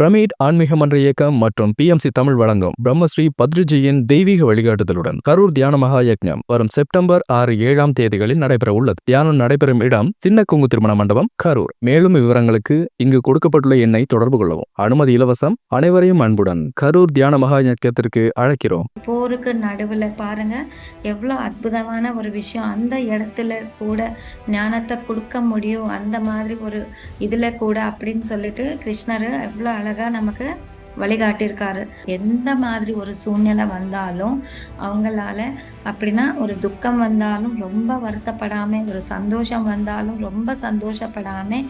Pyramid ஆன்மீக மன்ற இயக்கம் மற்றும் பிஎம்சி தமிழ் வழங்கும் பிரம்மஸ்ரீ பத்ரிஜியின் தெய்வீக வழிகாட்டுதலுடன் கரூர் தியான மகா யக்ஞம் வரும் செப்டம்பர் ஆறு ஏழாம் தேதிகளில் நடைபெற உள்ளது தியானம் நடைபெறும் இடம் சின்ன குங்கு திருமண மண்டபம் கரூர். மேலும் விவரங்களுக்கு இங்கு கொடுக்கப்பட்டுள்ள எண்ணை தொடர்பு கொள்ளவும். அனுமதி இலவசம் அனைவரையும் அன்புடன் கரூர் தியான மகா யக்கத்திற்கு அழைக்கிறோம் போருக்கு நடுவில் பாருங்க. எவ்வளோ அற்புதமான ஒரு விஷயம். அந்த இடத்துல கூட ஞானத்தை கொடுக்க முடியும். அந்த மாதிரி ஒரு இதுல கூட அப்படின்னு சொல்லிட்டு கிருஷ்ணர் எவ்வளோ அழகாக நமக்கு வழிகாட்டியிருக்காரு. எந்த மாதிரி ஒரு சூழ்நிலை வந்தாலும் அவங்களால அப்படின்னா ஒரு துக்கம் வந்தாலும் ரொம்ப வருத்தப்படாம ஒரு சந்தோஷம் வந்தாலும் ரொம்ப சந்தோஷப்படாம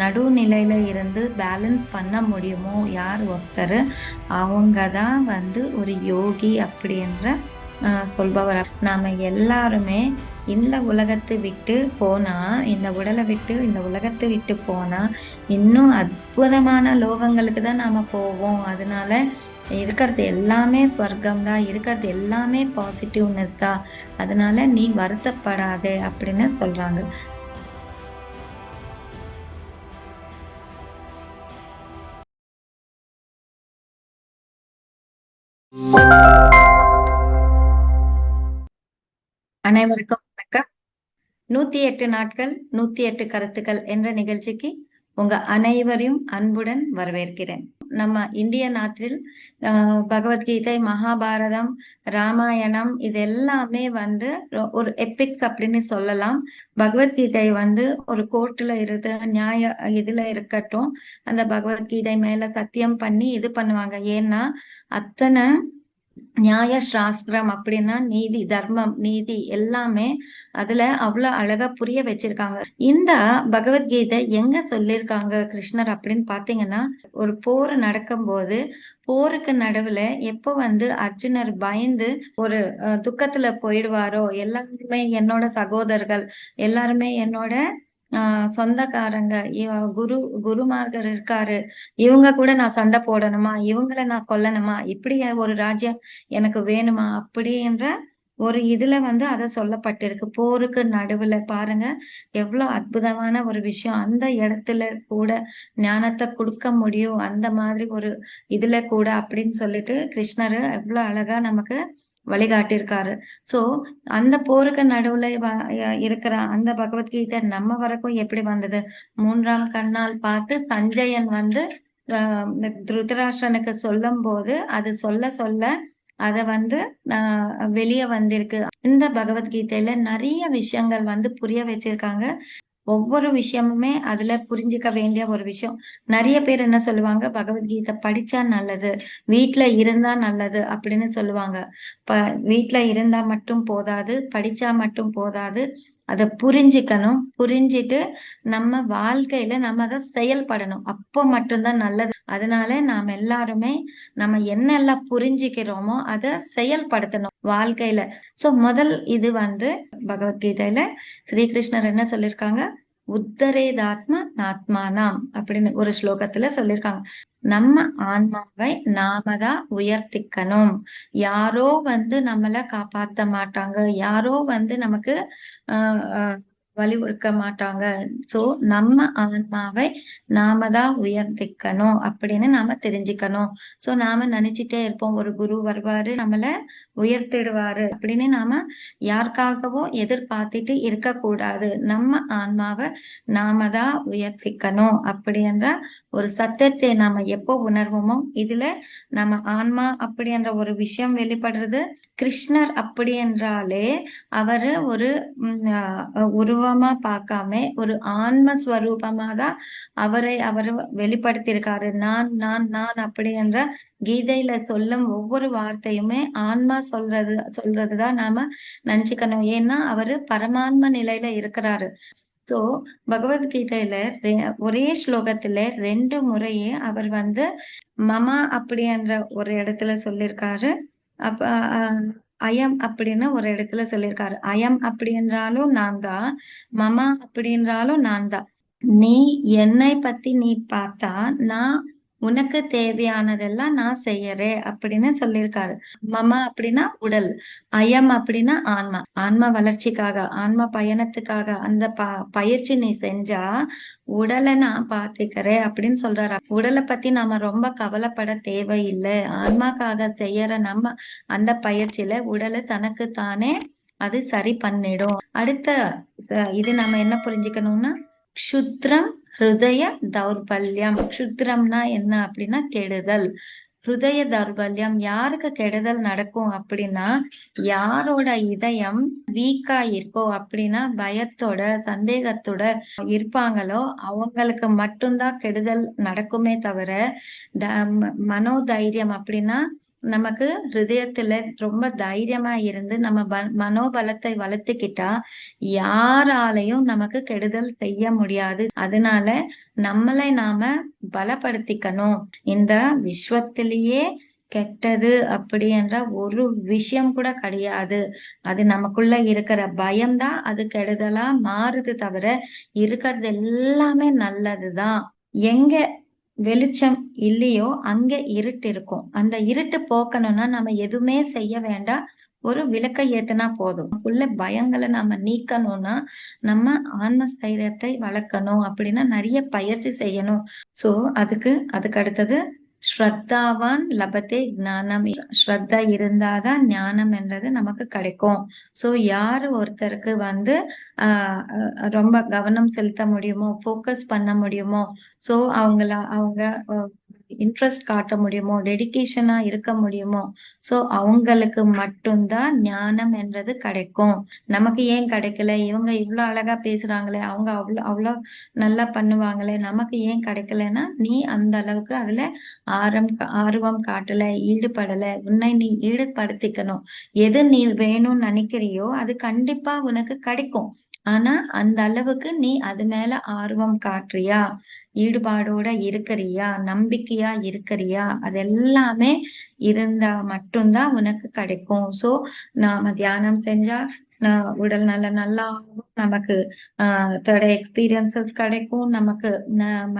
நடுநிலையில இருந்து பேலன்ஸ் பண்ண முடியுமோ? யார் ஒருத்தர்? அவங்க தான் வந்து ஒரு யோகி அப்படின்ற சொல்பவர். நாம எல்லாருமே இந்த உலகத்தை விட்டு போனா இந்த உடலை விட்டு இந்த உலகத்தை விட்டு போனா இன்னும் அற்புதமான லோகங்களுக்கு தான் நாம போவோம். அதனால இருக்கிறது எல்லாமே ஸ்வர்க்கம் தான். இருக்கிறது எல்லாமே பாசிட்டிவ்னஸ் தான். அதனால நீ வருத்தப்படாதே அப்படின்னு சொல்றாங்க. அனைவருக்கும் நூத்தி எட்டு நாட்கள் நூத்தி எட்டு கருத்துக்கள் என்ற நிகழ்ச்சிக்கு உங்க அனைவரையும் அன்புடன் வரவேற்கிறேன். நம்ம இந்திய நாட்டில் பகவத்கீதை மகாபாரதம் ராமாயணம் இது எல்லாமே வந்து ஒரு எபிக் அப்படின்னு சொல்லலாம். பகவத்கீதை வந்து ஒரு கோர்ட்ல இருந்து நியாய இதுல இருக்கட்டும் அந்த பகவத்கீதை மேல சத்தியம் பண்ணி இது பண்ணுவாங்க. ஏன்னா அத்தனை நியாய சாஸ்திரம் அப்படின்னா நீதி தர்மம் நீதி எல்லாமே அதுல அவ்வளவு அழகா புரிய வச்சிருக்காங்க. இந்த பகவத்கீதை எங்க சொல்லியிருக்காங்க கிருஷ்ணர் அப்படின்னு பாத்தீங்கன்னா ஒரு போர் நடக்கும்போது போருக்கு நடுவுல எப்போ வந்து அர்ஜுனர் பயந்து ஒரு அஹ், துக்கத்துல போயிடுவாரோ எல்லாருமே என்னோட சகோதரர்கள் எல்லாருமே என்னோட ஆஹ் சொந்தக்காரங்க இவ- குரு குருமார்கர் இருக்காரு. இவங்க கூட நான் சண்டை போடணுமா? இவங்கள நான் கொல்லணுமா? இப்படி ஒரு ராஜ்யம் எனக்கு வேணுமா? அப்படின்ற ஒரு இதுல வந்து அத சொல்லப்பட்டிருக்கு. போருக்கு நடுவுல பாருங்க. எவ்வளவு அற்புதமான ஒரு விஷயம். அந்த இடத்துல கூட ஞானத்தை கொடுக்க முடியும். அந்த மாதிரி ஒரு இதுல கூட அப்படின்னு சொல்லிட்டு கிருஷ்ணர் எவ்வளவு அழகா நமக்கு வழிகாட்டியிருக்காரு. சோ அந்த போருக்கு நடுவுல இருக்கிற அந்த பகவத்கீதை நம்ம வரைக்கும் எப்படி வந்தது? மூன்றாம் கண்ணால் பார்த்து சஞ்சயன் வந்து ஆஹ் சொல்லும் போது அது சொல்ல சொல்ல அத வந்து ஆஹ் வெளிய வந்திருக்கு. இந்த பகவத்கீதையில நிறைய விஷயங்கள் வந்து புரிய வச்சிருக்காங்க. ஒவ்வொரு விஷயமுமே அதுல புரிஞ்சுக்க வேண்டிய ஒரு விஷயம். நிறைய பேர் என்ன சொல்லுவாங்க? பகவத்கீதை படிச்சா நல்லது வீட்டுல இருந்தா நல்லது அப்படின்னு சொல்லுவாங்க. ப வீட்ல இருந்தா மட்டும் போதாது படிச்சா மட்டும் போதாது. அதை புரிஞ்சுக்கணும். புரிஞ்சிட்டு நம்ம வாழ்க்கையில நம்ம அதை செயல்படணும். அப்போ மட்டும்தான் நல்லது. அதனால நாம் எல்லாருமே நம்ம என்னெல்லாம் புரிஞ்சுக்கிறோமோ அதை செயல்படுத்தணும். வாழ்க்கையில. சோ முதல் இது வந்து பகவத்கீதையில ஸ்ரீகிருஷ்ணர் என்ன சொல்லியிருக்காங்க உத்தரேதாத்ம நாத்மானாம் அப்படின்னு ஒரு ஸ்லோகத்துல சொல்லியிருக்காங்க நம்ம ஆன்மாவை நாம தான் உயர்த்திக்கணும். யாரோ வந்து நம்மள காப்பாத்த மாட்டாங்க. யாரோ வந்து நமக்கு வலியுறுக்க மாட்டாங்க சோ நம்ம ஆன்மாவை நாம தான் உயர்த்திக்கணும் அப்படின்னு நாம தெரிஞ்சுக்கணும். சோ நாம நினைச்சிட்டே இருப்போம் ஒரு குரு வருவாரு நம்மள உயர்த்திடுவாரு அப்படின்னு நாம யாருக்காகவோ எதிர்பார்த்துட்டு இருக்கக்கூடாது. நம்ம ஆன்மாவை நாம தான் உயர்த்திக்கணும் அப்படின்ற ஒரு சத்தத்தை நாம எப்போ உணர்வோமோ இதுல நம்ம ஆன்மா அப்படின்ற ஒரு விஷயம் வெளிப்படுறது கிருஷ்ணர் அப்படி என்றாலே அவரு ஒரு உருவமா பார்க்காம ஒரு ஆன்ம ஸ்வரூபமா தான் அவரை அவர் வெளிப்படுத்தியிருக்காரு. நான் நான் நான் அப்படி என்ற கீதையில சொல்லும் ஒவ்வொரு வார்த்தையுமே ஆன்மா சொல்றது சொல்றதுதான் நாம நினைச்சுக்கணும். ஏன்னா அவரு பரமான்ம நிலையில இருக்கிறாரு. ஸோ பகவத்கீதையில ரெ- ஒரே ஸ்லோகத்துல ரெண்டு முறையே அவர் வந்து மமா அப்படின்ற ஒரு இடத்துல சொல்லியிருக்காரு. அப்ப அஹ், அயம் அப்படின்னு ஒரு இடத்துல சொல்லியிருக்காரு. அயம் அப்படின்றாலும் நான் தான். மமா அப்படின்றாலும் நான் தான். நீ என்னை பத்தி நீ பார்த்தா நான் உனக்கு தேவையானதெல்லாம் நான் செய்யறேன் அப்படின்னு சொல்லியிருக்காரு. மம அப்படின்னா உடல் அயம் அப்படின்னா ஆன்மா. ஆன்மா வளர்ச்சிக்காக ஆன்மா பயணத்துக்காக அந்த ப பயிற்சி நீ செஞ்சா உடலை நான் பாத்துக்கிறேன் அப்படின்னு சொல்றாரு. உடலை பத்தி நாம ரொம்ப கவலைப்பட தேவையில்லை. ஆன்மாக்காக செய்யற நம்ம அந்த பயிற்சியில உடலை தனக்கு தானே அது சரி பண்ணிடும். அடுத்த இது நம்ம என்ன புரிஞ்சுக்கணும்னா க்ஷுத்ரம் ஹிருதய தௌர்பல்யம். க்ஷுத்ரம்னா என்ன அப்படின்னா கெடுதல். ஹிருதய தௌர்பல்யம் யாருக்கு கெடுதல் நடக்கும் அப்படின்னா யாரோட இதயம் வீக்கா இருக்கோ அப்படின்னா பயத்தோட சந்தேகத்தோட இருப்பாங்களோ அவங்களுக்கு மட்டும்தான் கெடுதல் நடக்குமே தவிர த- ம- மனோதைரியம் அப்படின்னா நமக்கு ஹிருதயத்துல ரொம்ப தைரியமா இருந்து நம்ம ப- மனோபலத்தை வளர்த்துக்கிட்டா யாராலையும் நமக்கு கெடுதல் செய்ய முடியாது. அதனால நம்மளை நாம பலப்படுத்திக்கணும். இந்த விஸ்வத்திலேயே கெட்டது அப்படி என்ற ஒரு விஷயம் கூட கிடையாது. அது நமக்குள்ள இருக்கிற பயம்தான் அது கெடுதலா மாறுது தவிர இருக்கிறது எல்லாமே நல்லதுதான். எங்க வெளிச்சம் இல்லையோ அங்க இருட்டு இருக்கும். அந்த இருட்டு போக்கணும்னா நம்ம எதுவுமே செய்ய வேண்டாம். ஒரு விளக்கை ஏத்துனா போதும். உள்ள பயங்களை நம்ம நீக்கணும்னா நம்ம ஆன்மஸ்தைரியத்தை வளர்க்கணும். அப்படின்னா நிறைய பயிற்சி செய்யணும். சோ அதுக்கு அதுக்கு அடுத்தது ஸ்ரத்தாவான் லபத்தே ஞானம். ஸ்ரத்தா இருந்தாதான் ஞானம் என்றது நமக்கு கிடைக்கும். சோ யாரு ஒருத்தருக்கு வந்து ஆஹ் ரொம்ப கவனம் செலுத்த முடியுமோ ஃபோக்கஸ் பண்ண முடியுமோ சோ அவங்கள அவங்க இன்ட்ரெஸ்ட் காட்ட முடியுமோ டெடிகேஷனா இருக்க முடியுமோ சோ அவங்களுக்கு மட்டும்தான் ஞானம் என்றது கிடைக்கும். நமக்கு ஏன் கிடைக்கல? இவங்க இவ்வளவு அழகா பேசுறாங்களே அவங்க அவ்வளவு அவ்வளவு நல்லா பண்ணுவாங்களே நமக்கு ஏன் கிடைக்கலன்னா நீ அந்த அளவுக்கு அதுல ஆரம் ஆர்வம் காட்டல ஈடுபடல. உன்னை நீ ஈடுபடுத்திக்கணும். எது நீ வேணும்னு நினைக்கிறியோ அது கண்டிப்பா உனக்கு கிடைக்கும். ஆனா அந்த அளவுக்கு நீ அது மேல ஆர்வம் காட்டுறியா? ஈடுபாடோட இருக்கிறியா? நம்பிக்கையா இருக்கிறியா? அது எல்லாமே இருந்தா மட்டும்தான் உனக்கு கிடைக்கும். சோ நாம தியானம் செஞ்சா உடல் நல்ல நல்லா நமக்கு ஆஹ் தேர்ட் எக்ஸ்பீரியன்சஸ் கிடைக்கும். நமக்கு நம்ம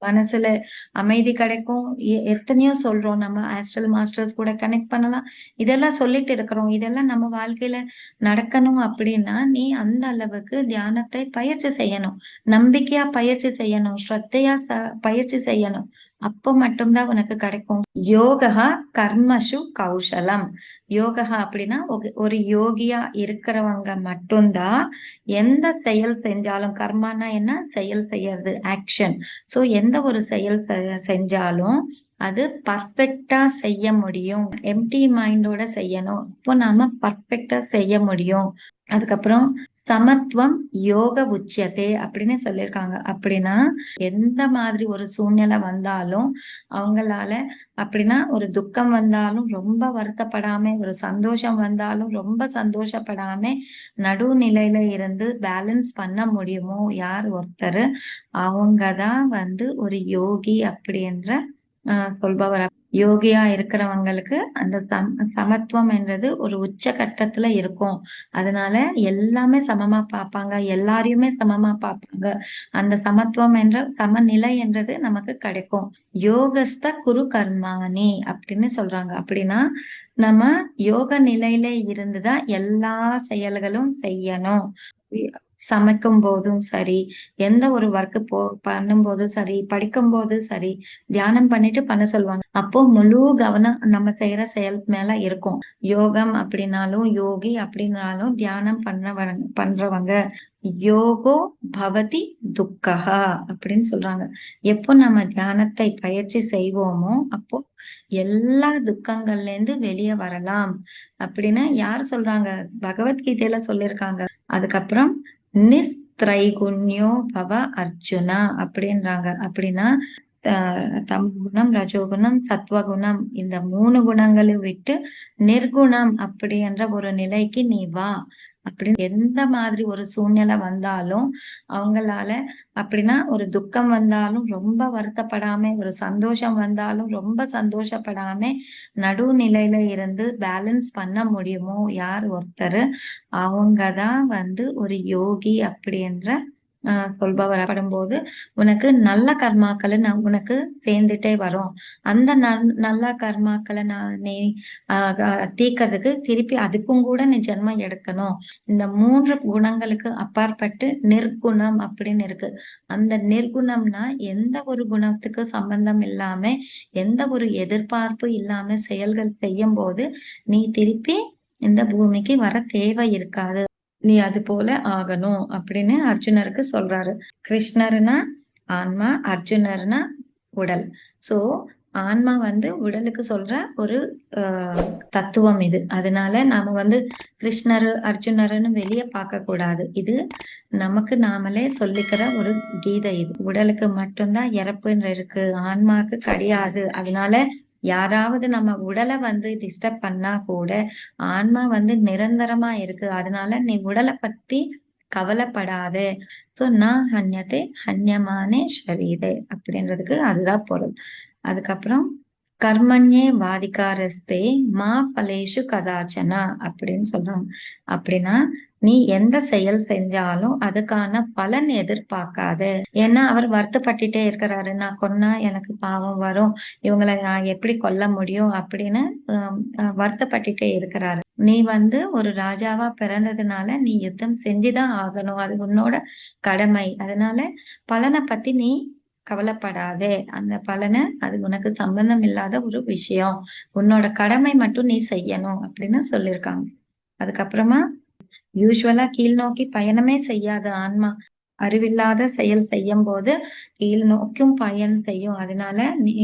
மனசுல அமைதி கிடைக்கும். எ- எத்தனையோ சொல்றோம். நம்ம ஆஸ்ட்ரல் மாஸ்டர்ஸ் கூட கனெக்ட் பண்ணலாம். இதெல்லாம் சொல்லிட்டு இருக்கிறோம். இதெல்லாம் நம்ம வாழ்க்கையில நடக்கணும் அப்படின்னா நீ அந்த அளவுக்கு தியானத்தை பயிற்சி செய்யணும். நம்பிக்கையா பயிற்சி செய்யணும். ஸ்ரத்தையா பயிற்சி செய்யணும். அப்போ மட்டும்தான் உனக்கு கிடைக்கும். யோகா கர்மசு கௌசலம் யோகா அப்படின்னா ஒரு- யோகியா இருக்கிறவங்க மட்டும்தான் எந்த செயல் செஞ்சாலும் கர்மானா என்ன? செயல் செய்யறது ஆக்ஷன் சோ எந்த ஒரு செயல் செ- செஞ்சாலும் அது பர்ஃபெக்டா செய்ய முடியும். எம்டி மைண்டோட செய்யணும். இப்போ நாம பர்ஃபெக்டா செய்ய முடியும். அதுக்கப்புறம் சமத்துவம் யோக உச்சத்தை அப்படின்னு சொல்லியிருக்காங்க. அப்படின்னா எந்த மாதிரி ஒரு சூழ்நிலை வந்தாலும் அவங்களால அப்படின்னா ஒரு துக்கம் வந்தாலும் ரொம்ப வருத்தப்படாம ஒரு சந்தோஷம் வந்தாலும் ரொம்ப சந்தோஷப்படாம நடுநிலையில இருந்து பேலன்ஸ் பண்ண முடியுமோ? யார் ஒருத்தர்? அவங்கதான் வந்து ஒரு யோகி அப்படின்ற ஆஹ் சொல்பவர் யோகியா இருக்கிறவங்களுக்கு அந்த சம் சமத்துவம் என்றது ஒரு உச்ச கட்டத்துல இருக்கும். அதனால எல்லாமே சமமா பார்ப்பாங்க. எல்லாரையுமே சமமா பார்ப்பாங்க. அந்த சமத்துவம் என்ற சமநிலை என்றது நமக்கு கிடைக்கும். யோகஸ்த குரு கர்மாணி அப்படின்னு சொல்றாங்க. அப்படின்னா நம்ம யோக நிலையில இருந்துதான் எல்லா செயல்களும் செய்யணும். சமைக்கும் போதும் சரி எந்த ஒரு ஒர்க் போ பண்ணும் போதும் சரி படிக்கும் போதும் சரி தியானம் பண்ணிட்டு பண்ண சொல்லுவாங்க. அப்போ முழு கவனம் நம்ம செய்யற செயல் மேல இருக்கும். யோகம் அப்படின்னாலும் யோகி அப்படின்னாலும் தியானம் பண்ண பண்றவங்க. யோகோ பவதி துக்கஹா அப்படின்னு சொல்றாங்க. எப்போ நம்ம தியானத்தை பயிற்சி செய்வோமோ அப்போ எல்லா துக்கங்கள்ல இருந்து வெளியே வரலாம் அப்படின்னு யார் சொல்றாங்க? பகவத்கீதையில சொல்லியிருக்காங்க. அதுக்கப்புறம் நிஸ்திரைகுண்யோ பவ அர்ஜுனா அப்படின்றாங்க. அப்படின்னா த- குணம் ரஜோகுணம் சத்வகுணம் இந்த மூணு குணங்களை விட்டு நிர்குணம் அப்படி என்ற ஒரு நிலைக்கு நீ வா. அப்படின்னு எந்த மாதிரி ஒரு சூழ்நிலை வந்தாலும் அவங்களால அப்படின்னா ஒரு துக்கம் வந்தாலும் ரொம்ப வருத்தப்படாம ஒரு சந்தோஷம் வந்தாலும் ரொம்ப சந்தோஷப்படாம நடுநிலையில இருந்து பேலன்ஸ் பண்ண முடியுமோ? யார்? ஒருத்தர். அவங்கதான் வந்து ஒரு யோகி அப்படின்ற ஆஹ் சொல்பவர் படும்போது உனக்கு நல்ல கர்மாக்களை நான் உனக்கு சேர்ந்துட்டே வரும். அந்த நல்ல கர்மாக்களை நான் நீ தீக்கிறதுக்கு தீர்க்கறதுக்கு திருப்பி அதுக்கும் கூட நீ ஜென்மம் எடுக்கணும். இந்த மூன்று குணங்களுக்கு அப்பாற்பட்டு நிர்குணம் அப்படின்னு இருக்கு. அந்த நிர்குணம்னா எந்த ஒரு குணத்துக்கு சம்பந்தம் இல்லாம எந்த ஒரு எதிர்பார்ப்பு இல்லாம செயல்கள் செய்யும் போது நீ திருப்பி இந்த பூமிக்கு வர தேவை இருக்காது. நீ அது போல ஆகணும் அப்படின்னு அர்ஜுனருக்கு சொல்றாரு. கிருஷ்ணர்னா ஆன்மா அர்ஜுனர்னா உடல். சோ ஆன்மா வந்து உடலுக்கு சொல்ற ஒரு ஆஹ், தத்துவம் இது. அதனால நாம வந்து கிருஷ்ணர் அர்ஜுனர்னு வெளியே பார்க்க கூடாது. இது நமக்கு நாமளே சொல்லிக்கிற ஒரு கீதை இது. உடலுக்கு மட்டும்தான் இறப்புன்ற இருக்கு. ஆன்மாக்கு கிடையாது. அதனால யாராவது நம்ம உடலை வந்து டிஸ்டர்ப் பண்ணா கூட ஆன்மா வந்து நிரந்தரமா இருக்கு. அதனால நீ உடலை பத்தி கவலைப்படாத. சோ நான் ஹன்யதே ஹன்யமானே ஷரீரே அப்படின்றதுக்கு அதுதான் பொருள். அதுக்கப்புறம் கர்மண்யே வாதிகாரஸ்தே மா பலேஷு கதாச்சனா அப்படின்னு சொல்றாங்க அப்படின்னா நீ எந்த செயல் செஞ்சாலும் அதுக்கான பலன் எதிர்பார்க்காத. ஏன்னா அவர் வருத்தப்பட்டுட்டே இருக்கிறாரு. நான் கொன்னா எனக்கு பாவம் வரும். இவங்களை நான் எப்படி கொல்ல முடியும் அப்படின்னு வருத்தப்பட்டுட்டே இருக்கிறாரு. நீ வந்து ஒரு ராஜாவா பிறந்ததுனால நீ யுத்தம் செஞ்சுதான் ஆகணும். அது உன்னோட கடமை. அதனால பலனை பத்தி நீ கவலைப்படாதே. அந்த பலனை அது உனக்கு சம்பந்தம் இல்லாத ஒரு விஷயம். உன்னோட கடமை மட்டும் நீ செய்யணும் அப்படின்னு சொல்லியிருக்காங்க. அதுக்கப்புறமா யூஸ்வலா கீழ் நோக்கி பயணமே செய்யாத ஆன்மா. அறிவில்லாத செயல் செய்யும் போது கீழ் நோக்கும் பயன் செய்யும். அதனால நீ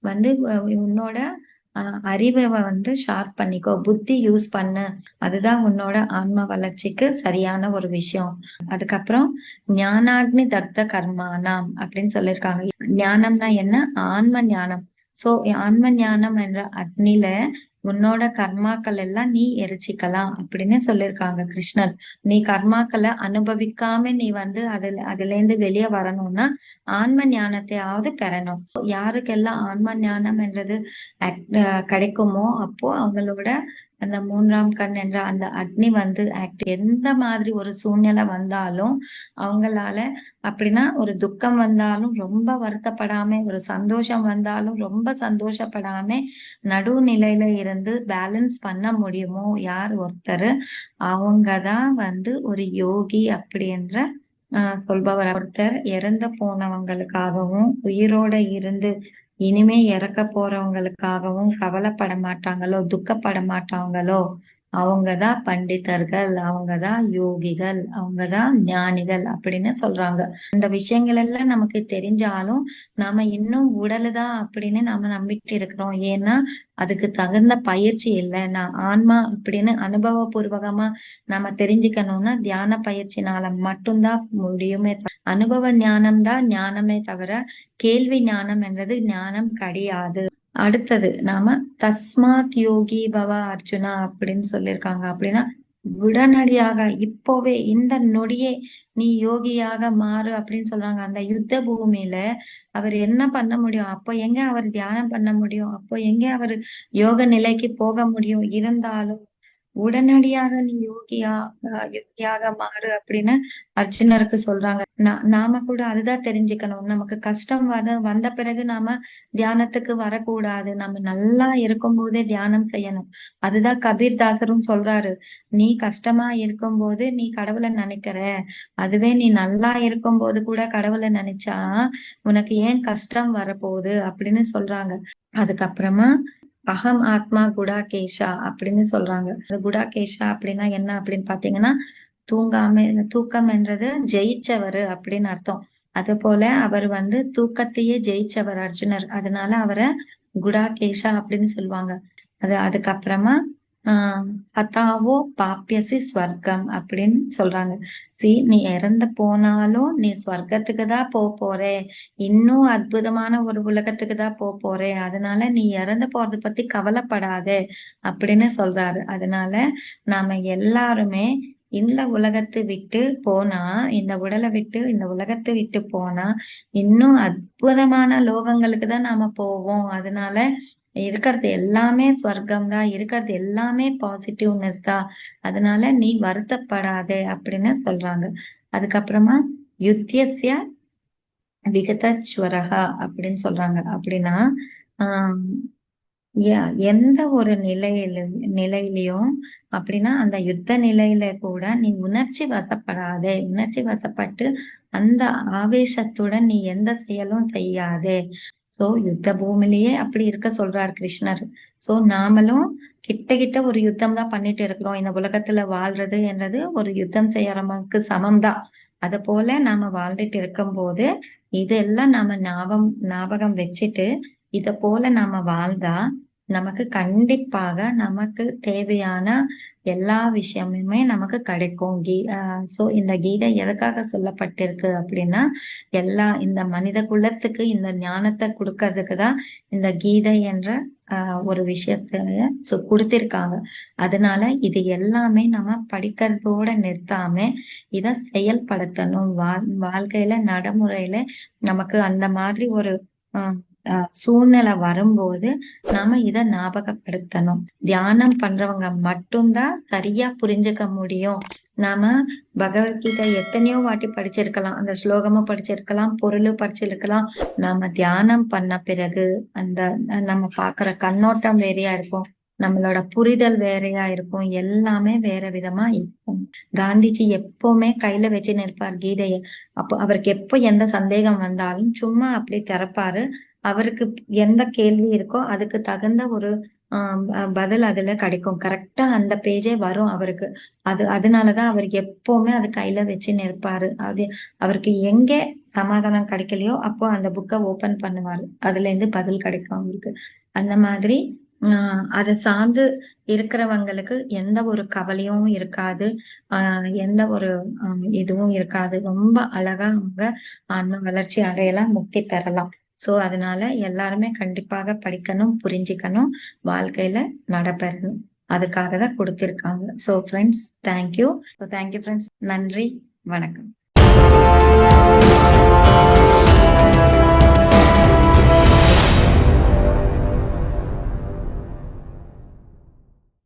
வந்து உன்னோட அறிவை வந்து ஷார்ப் பண்ணிக்கோ. புத்தி யூஸ் பண்ணு. அதுதான் உன்னோட ஆன்ம வளர்ச்சிக்கு சரியான ஒரு விஷயம். அதுக்கப்புறம் ஞானாக்னி தக்த கர்மானாம் அப்படின்னு சொல்லியிருக்காங்க. ஞானம்னா என்ன? ஆன்ம ஞானம். சோ ஆன்ம ஞானம் என்ற அக்னில உன்னோட கர்மாக்கள் எல்லாம் நீ எரிச்சிக்கலாம் அப்படின்னு சொல்லியிருக்காங்க கிருஷ்ணர். நீ கர்மாக்களை அனுபவிக்காம நீ வந்து அதுல அதுல இருந்து வெளியே வரணும்னா ஆன்ம ஞானத்தையாவது பெறணும். யாருக்கெல்லாம் ஆன்ம ஞானம் என்றது அஹ் கிடைக்குமோ அப்போ அவங்களோட அந்த மூன்றாம் கண் என்ற அந்த அக்னி வந்து ஆக்ட் எந்த மாதிரி ஒரு சூழ்நிலை வந்தாலும் அவங்களால அப்படின்னா ஒரு துக்கம் வந்தாலும் ரொம்ப வருத்தப்படாம ஒரு சந்தோஷம் வந்தாலும் ரொம்ப சந்தோஷப்படாம நடுநிலையில இருந்து பேலன்ஸ் பண்ண முடியுமோ? யார்? ஒருத்தர். அவங்கதான் வந்து ஒரு யோகி அப்படின்ற சொல்பவர். ஒருத்தர் இறந்து போனவங்களுக்காகவும் உயிரோட இருந்து இனிமே இறக்க போறவங்களுக்காகவும் கவலைப்பட மாட்டாங்களோ துக்கப்பட மாட்டாங்களோ அவங்க தான் பண்டிதர்கள் அவங்கதான் யோகிகள் அவங்கதான் ஞானிகள் அப்படின்னு சொல்றாங்க. இந்த விஷயங்கள் எல்லாம் நமக்கு தெரிஞ்சாலும் நாம இன்னும் உடலுதான் அப்படின்னு நாம நம்பிட்டு இருக்கிறோம். ஏன்னா அதுக்கு தகுந்த பயிற்சி இல்லை. நான் ஆன்மா அப்படின்னு அனுபவபூர்வகமா நாம தெரிஞ்சுக்கணும்னா தியான பயிற்சினால மட்டும்தான் முடியுமே அனுபவ ஞானம் தான் ஞானமே தவிர கேள்வி ஞானம் என்றது ஞானம் கிடையாது. அடுத்தது நாம தஸ்மாத் யோகி பவா அர்ஜுனா அப்படின்னு சொல்லியிருக்காங்க. அப்படின்னா உடனடியாக இப்போவே இந்த நொடியே நீ யோகியாக மாறு அப்படின்னு சொல்றாங்க. அந்த யுத்த பூமியில அவர் என்ன பண்ண முடியும்? அப்போ எங்க அவர் தியானம் பண்ண முடியும்? அப்போ எங்க அவர் யோக நிலைக்கு போக முடியும்? இருந்தாலும் உடனடியாக நீ யோகியா யோகியாக மாறு அப்படின்னு அர்ஜுனருக்கு சொல்றாங்க. நா- நாம கூட அதுதான் தெரிஞ்சுக்கணும். நமக்கு கஷ்டம் வர வந்த பிறகு நாம தியானத்துக்கு வரக்கூடாது. நம்ம நல்லா இருக்கும் போதே தியானம் செய்யணும். அதுதான் கபீர் தாசரும் சொல்றாரு. நீ கஷ்டமா இருக்கும் போது நீ கடவுளை நினைக்கிற. அதுவே நீ நல்லா இருக்கும் போது கூட கடவுளை நினைச்சா உனக்கு ஏன் கஷ்டம் வரப்போகுது அப்படின்னு சொல்றாங்க. அதுக்கப்புறமா அகம் ஆத்மா குடா கேஷா அப்படின்னு சொல்றாங்க. அது குடாகேஷா அப்படின்னா என்ன அப்படின்னு பாத்தீங்கன்னா தூங்காம தூக்கம் என்றது ஜெயிச்சவர் அப்படின்னு அர்த்தம். அது போல அவர் வந்து தூக்கத்தையே ஜெயிச்சவர் அர்ஜுனர். அதனால அவரை குடாகேஷா அப்படின்னு சொல்லுவாங்க. அது அதுக்கப்புறமா ஆஹ் பத்தாவோ பாப்பியசி ஸ்வர்க்கம் அப்படின்னு சொல்றாங்க. See, நீ இறந்து போனாலும் நீ ஸ்வர்க்கத்துக்கு தான் போக போறே. இன்னும் அற்புதமான ஒரு உலகத்துக்கு தான் போக போறே. அதனால நீ இறந்து போறதை பத்தி கவலைப்படாத அப்படின்னு சொல்றாரு. அதனால நாம எல்லாருமே இந்த உலகத்தை விட்டு போனா இந்த உடலை விட்டு இந்த உலகத்தை விட்டு போனா இன்னும் அற்புதமான லோகங்களுக்கு தான் நாம போவோம். அதனால இருக்கிறது எல்லாமே ஸ்வர்க்கம் தான். இருக்கிறது எல்லாமே பாசிட்டிவ்னஸ் தான். அதனால நீ வருத்தப்படாதே அப்படின்னு சொல்றாங்க. அதுக்கப்புறமா யுத்தியசிய விகதஸ்வரகா அப்படின்னு சொல்றாங்க. அப்படின்னா ஆஹ் எந்த ஒரு நிலையில நிலையிலையும் அப்படின்னா அந்த யுத்த நிலையில கூட நீ உணர்ச்சி வசப்படாதே. உணர்ச்சி வசப்பட்டு அந்த ஆவேசத்துடன் நீ எந்த செயலும் செய்யாதே. சோ யுத்த பூமிலேயே அப்படி இருக்க சொல்றார் கிருஷ்ணர். சோ நாமளும் கிட்ட கிட்ட ஒரு யுத்தம் தான் பண்ணிட்டு இருக்கிறோம். இந்த உலகத்துல வாழ்றது என்றது ஒரு யுத்தம் செய்யறவங்களுக்கு சமம்தான் அது போல நாம வாழ்ந்துட்டு இருக்கும்போது இதெல்லாம் நாம ஞாபகம் ஞாபகம் வச்சுட்டு இத போல நாம வாழ்ந்தா நமக்கு கண்டிப்பாக நமக்கு தேவையான எல்லா விஷயமுமே நமக்கு கிடைக்கும். கீ சோ இந்த கீதை எதுக்காக சொல்லப்பட்டிருக்கு அப்படின்னா எல்லா இந்த மனித குலத்துக்கு இந்த ஞானத்தை கொடுக்கறதுக்கு தான் இந்த கீதை என்ற ஆஹ் ஒரு விஷயத்த சோ கொடுத்திருக்காங்க. அதனால இது எல்லாமே நம்ம படிக்கிறதோட நிறுத்தாம இத செயல்படுத்தணும். வாழ் வாழ்க்கையில நடைமுறையில நமக்கு அந்த மாதிரி ஒரு ஆஹ் சூழ்நிலை வரும்போது நாம இத ஞாபகப்படுத்தணும். தியானம் பண்றவங்க மட்டும்தான் சரியா புரிஞ்சுக்க முடியும். நாம பகவத்கீதை எத்தனையோ வாட்டி படிச்சிருக்கலாம். அந்த ஸ்லோகமும் படிச்சிருக்கலாம் பொருளும் படிச்சிருக்கலாம். நாம தியானம் பண்ண பிறகு அந்த நம்ம பாக்குற கண்ணோட்டம் வேறையா இருக்கும். நம்மளோட புரிதல் வேறையா இருக்கும். எல்லாமே வேற விதமா இருக்கும். காந்திஜி எப்பவுமே கையில வச்சு நிற்பார் கீதைய. அப்போ அவருக்கு எப்போ எந்த சந்தேகம் வந்தாலும் சும்மா அப்படி திறப்பாரு. அவருக்கு எந்த கேள்வி இருக்கோ அதுக்கு தகுந்த ஒரு ஆஹ் பதில் அதுல கிடைக்கும். கரெக்டா அந்த பேஜே வரும் அவருக்கு. அது அதனாலதான் அவர் எப்பவுமே அது கையில வச்சு நிற்பாரு. அது அவருக்கு எங்க சமாதானம் கிடைக்கலையோ அப்போ அந்த புக்கை ஓபன் பண்ணுவாரு. அதுல இருந்து பதில் கிடைக்கும் அவருக்கு. அந்த மாதிரி ஆஹ் அதை சார்ந்து இருக்கிறவங்களுக்கு எந்த ஒரு கவலையும் இருக்காது. ஆஹ் எந்த ஒரு இதுவும் இருக்காது. ரொம்ப அழகா அவங்க அந்த வளர்ச்சி அடையலாம் முக்தி பெறலாம். சோ அதனால எல்லாருமே கண்டிப்பாக படிக்கணும் புரிஞ்சுக்கணும் வாழ்க்கையில நடப்பெறணும் அதுக்காக தான் கொடுத்திருக்காங்க. So friends thank you thank you friends நன்றி வணக்கம்.